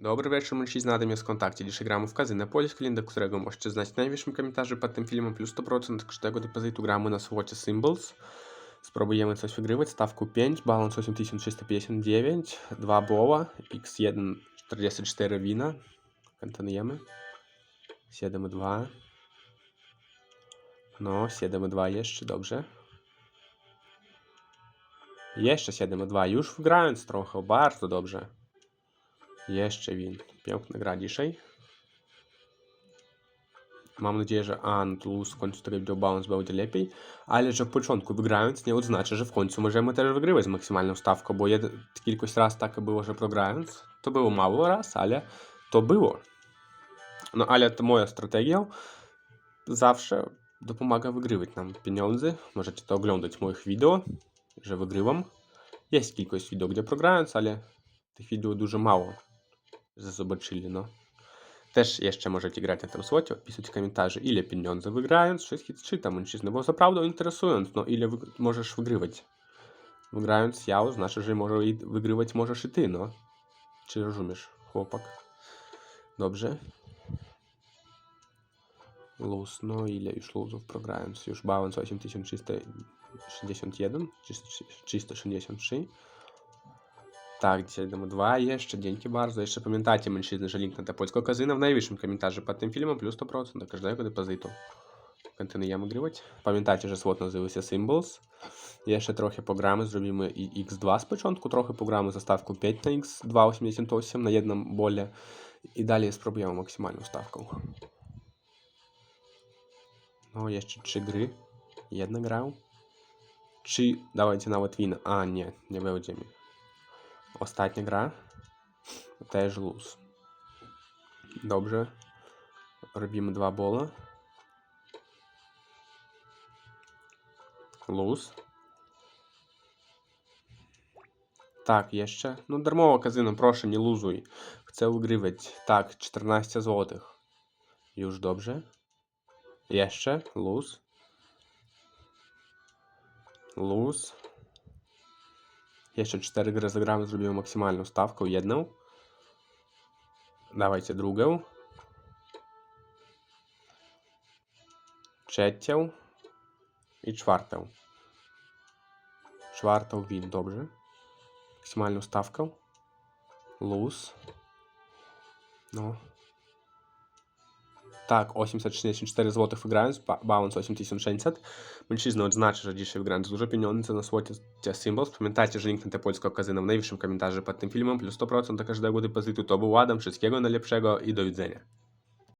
Dobry wieczór, mężczyzna, Adam jest w kontakcie. Dzisiaj gramy w kazyno polskie, link do którego możecie znać w najwyższym komentarzu pod tym filmem, plus 100% każdego depozytu gramy na słocie Symbols. Spróbujemy coś wygrywać, stawku 5, balans 8359, 2 boła, x1 44 wina, kontynuujemy, 7,2, no 7,2 jeszcze, dobrze. Jeszcze 7,2, już wgrając trochę, bardzo dobrze. Jeszcze win. Piękna gra dzisiaj. Mam nadzieję, że Antlus w końcu tego video balans będzie lepiej, ale że w początku wygrając nie oznacza, że w końcu możemy też wygrywać maksymalną stawką, bo jed... kilkoś raz tak było, że progrając, to było mało raz, ale to było. No ale to moja strategia zawsze dopomaga wygrywać nam pieniądze. Możecie to oglądać moich wideo, że wygrywam. Jest kilkoś wideo, gdzie progrając, ale tych wideo dużo mało zobaczyli, no. Też jeszcze możecie grać na tym słocie, pisać komentarze, ile pieniędzy wygrając, wszystkie czytam, mężczyzny, bo naprawdę interesując, no ile możesz wygrywać. Wygrając ja, znaczy, że może i wygrywać możesz i ty, no. Czy rozumiesz, chłopak? Dobrze. Luz, no ile już luzów progrając? Już balans 8361, 363. Tak, dzisiaj damy dwa jeszcze, dzięki bardzo. Jeszcze pamiętajcie, mężczyzny, że link na te polskie kazyno w najwyższym komentarzu pod tym filmem, plus 100% do każdego depozytu. Kontynuujemy grywać. Pamiętajcie, że slot nazywa się Symbols. Jeszcze trochę pogramy, zrobimy i X2 z początku, trochę pogramy za stawką 5 na X288 na jednym bole i dalej spróbujemy maksymalną stawką. No, jeszcze trzy gry. Jedna grał. Czy dawajcie nawet win. A, nie, nie będziemy. Ostatnia gra. Też luz. Dobrze. Robimy dwa bola. Luz. Tak, jeszcze. No darmowe kazyno, proszę, nie luzuj. Chcę wygrywać. Tak, 14 zł. Już dobrze. Jeszcze. Luz. Luz. Jeszcze 4 gry zagramy, zrobimy maksymalną stawkę, jedną. Dawajcie drugą. Trzecią. I czwartą. Czwartą win, dobrze. Maksymalną stawkę. Luz. No. Tak, 864 zł wygrając, balance 8600. Mężczyzna odznaczy, że dzisiaj wygrając dużo pieniędzy na słocie Symbols. Pamiętajcie, że link na te polskie kazyno w najwyższym komentarzu pod tym filmem, plus 100% do każdego depozytu. To był Adam, wszystkiego najlepszego i do widzenia.